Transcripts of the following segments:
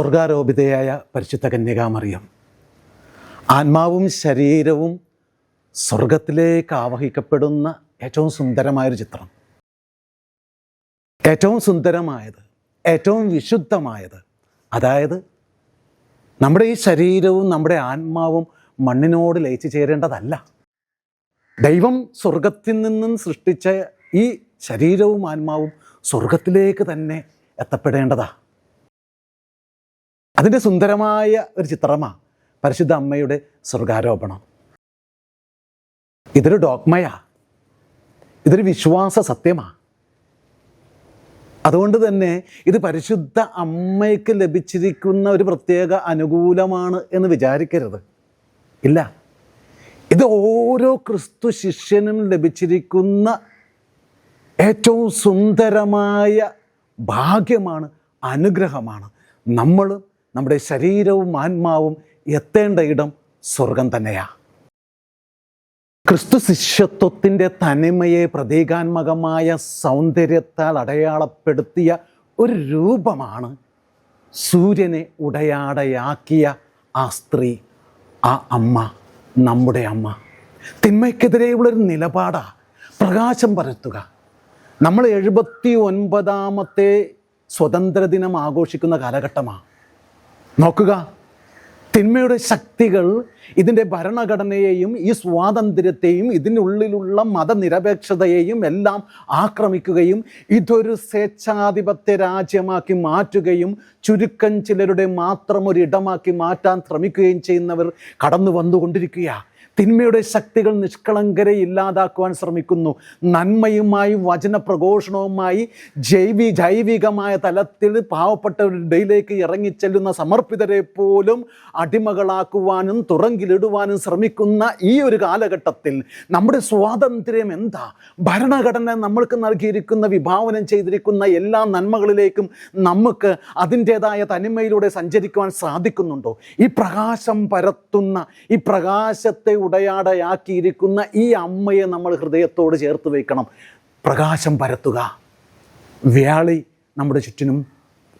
സ്വർഗാരോപിതയായ പരിശുദ്ധ കന്യകാമറിയം. ആത്മാവും ശരീരവും സ്വർഗത്തിലേക്ക് ആവഹിക്കപ്പെടുന്ന ഏറ്റവും സുന്ദരമായൊരു ചിത്രം. ഏറ്റവും സുന്ദരമായത് ഏറ്റവും വിശുദ്ധമായത് അതായത് നമ്മുടെ ഈ ശരീരവും നമ്മുടെ ആത്മാവും മണ്ണിനോട് ലയിച്ചു ചേരേണ്ടതല്ല. ദൈവം സ്വർഗത്തിൽ നിന്നും സൃഷ്ടിച്ച ഈ ശരീരവും ആത്മാവും സ്വർഗത്തിലേക്ക് തന്നെ എത്തപ്പെടേണ്ടതാ. അതിന്റെ സുന്ദരമായ ഒരു ചിത്രമാണ് പരിശുദ്ധ അമ്മയുടെ സ്വർഗാരോപണം. ഇതൊരു ഡോക്മയാ ഇതൊരു വിശ്വാസ സത്യമാണ് അതുകൊണ്ട് തന്നെ ഇത് പരിശുദ്ധ അമ്മയ്ക്ക് ലഭിച്ചിരിക്കുന്ന ഒരു പ്രത്യേക അനുകൂലമാണ് എന്ന് വിചാരിക്കരുത്. ഇല്ല. ഇത് ഓരോ ക്രിസ്തു ശിഷ്യനും ലഭിച്ചിരിക്കുന്ന ഏറ്റവും സുന്ദരമായ ഭാഗ്യമാണ് അനുഗ്രഹമാണ്. നമ്മൾ നമ്മുടെ ശരീരവും ആത്മാവും എത്തേണ്ട ഇടം സ്വർഗം തന്നെയാണ് ക്രിസ്തു ശിഷ്യത്വത്തിന്റെ തനിമയെ പ്രതീകാത്മകമായ സൗന്ദര്യത്താൽ അടയാളപ്പെടുത്തിയ ഒരു രൂപമാണ് സൂര്യനെ ഉടയാടയാക്കിയ ആ സ്ത്രീ ആ അമ്മ നമ്മുടെ അമ്മ. തിന്മയ്ക്കെതിരെയുള്ളൊരു നിലപാടാണ് പ്രകാശം പരത്തുക. നമ്മൾ എഴുപത്തി ഒൻപതാമത്തെ സ്വതന്ത്ര ദിനം ആഘോഷിക്കുന്ന കാലഘട്ടമാണ് 僕が？തിന്മയുടെ ശക്തികൾ ഇതിന്റെ ഭരണഘടനയെയും ഈ സ്വാതന്ത്ര്യത്തെയും ഇതിനുള്ളിലുള്ള മതനിരപേക്ഷതയെയും എല്ലാം ആക്രമിക്കുകയും ഇതൊരു സ്വേച്ഛാധിപത്യ രാജ്യമാക്കി മാറ്റുകയും ചുരുക്കം ചിലരുടെ മാത്രം ഒരു ഇടമാക്കി മാറ്റാൻ ശ്രമിക്കുകയും ചെയ്യുന്നവർ കടന്നു വന്നുകൊണ്ടിരിക്കുകയാണ് തിന്മയുടെ ശക്തികൾ നിഷ്കളങ്കരെ ഇല്ലാതാക്കുവാൻ ശ്രമിക്കുന്നു. നന്മയുമായി വചനപ്രഘോഷണവുമായി ജൈവി ജൈവികമായ തലത്തിൽ പാവപ്പെട്ടവരുടെ ഇടയിലേക്ക് ഇറങ്ങിച്ചെല്ലുന്ന സമർപ്പിതരെ പോലും അടിമകളാക്കുവാനും തുറങ്കിലിടുവാനും ശ്രമിക്കുന്ന ഈ ഒരു കാലഘട്ടത്തിൽ നമ്മുടെ സ്വാതന്ത്ര്യം എന്താ? ഭരണഘടന നമ്മൾക്ക് നൽകിയിരിക്കുന്ന വിഭാവനം ചെയ്തിരിക്കുന്ന എല്ലാ നന്മകളിലേക്കും നമുക്ക് അതിന്റേതായ തനിമയിലൂടെ സഞ്ചരിക്കുവാൻ സാധിക്കുന്നുണ്ടോ? ഈ പ്രകാശം പരത്തുന്ന ഈ പ്രകാശത്തെ ഉടയാടയാക്കിയിരിക്കുന്ന ഈ അമ്മയെ നമ്മൾ ഹൃദയത്തോട് ചേർത്ത് വയ്ക്കണം. പ്രകാശം പരത്തുക. വ്യാളി നമ്മുടെ ചുറ്റിനും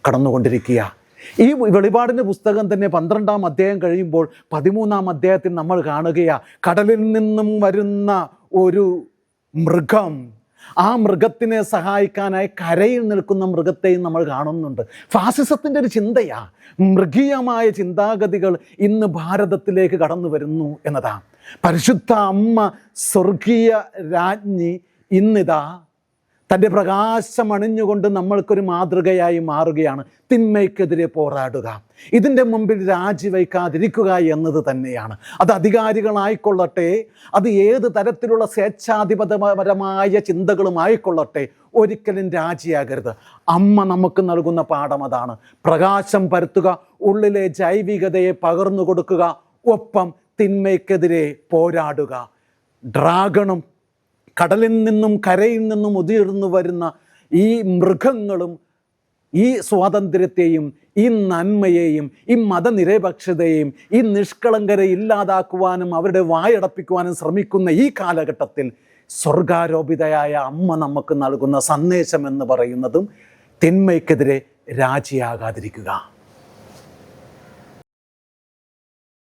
കടന്നുകൊണ്ടിരിക്കുക. ഈ വെളിപാടിന്റെ പുസ്തകം തന്നെ പന്ത്രണ്ടാം അധ്യായം കഴിയുമ്പോൾ പതിമൂന്നാം അധ്യായത്തിൽ നമ്മൾ കാണുകയാണ് കടലിൽ നിന്നും വരുന്ന ഒരു മൃഗം. ആ മൃഗത്തിനെ സഹായിക്കാനായി കരയിൽ നിൽക്കുന്ന മൃഗത്തെയും നമ്മൾ കാണുന്നുണ്ട്. ഫാസിസത്തിന്റെ ഒരു ചിന്തയാ മൃഗീയമായ ചിന്താഗതികൾ ഇന്ന് ഭാരതത്തിലേക്ക് കടന്നു വരുന്നു എന്നതാണ് പരിശുദ്ധ അമ്മ സ്വർഗീയ രാജ്ഞി ഇന്നിതാ തന്റെ പ്രകാശം അണിഞ്ഞുകൊണ്ട് നമ്മൾക്കൊരു മാതൃകയായി മാറുകയാണ്. തിന്മയ്ക്കെതിരെ പോരാടുക. ഇതിന്റെ മുമ്പിൽ രാജിവയ്ക്കാതിരിക്കുക എന്നത് തന്നെയാണ്. അത് അധികാരികളായിക്കൊള്ളട്ടെ അത് ഏത് തരത്തിലുള്ള സ്വേച്ഛാധിപതപരമായ ചിന്തകളും ആയിക്കൊള്ളട്ടെ ഒരിക്കലും രാജിയാകരുത്. അമ്മ നമുക്ക് നൽകുന്ന പാഠം അതാണ്. പ്രകാശം പരത്തുക ഉള്ളിലെ ജൈവികതയെ പകർന്നു കൊടുക്കുക ഒപ്പം തിന്മയ്ക്കെതിരെ പോരാടുക. ഡ്രാഗണും കടലിൽ നിന്നും കരയിൽ നിന്നും ഉതിർന്നു വരുന്ന ഈ മൃഗങ്ങളും ഈ സ്വാതന്ത്ര്യത്തെയും ഈ നന്മയെയും ഈ മതനിരപേക്ഷതയെയും ഈ നിഷ്കളങ്കരെ ഇല്ലാതാക്കുവാനും അവരുടെ വായടപ്പിക്കുവാനും ശ്രമിക്കുന്ന ഈ കാലഘട്ടത്തിൽ സ്വർഗാരോപിതയായ അമ്മ നമുക്ക് നൽകുന്ന സന്ദേശം എന്ന് പറയുന്നതും തിന്മയ്ക്കെതിരെ രാജിയാകാതിരിക്കുക.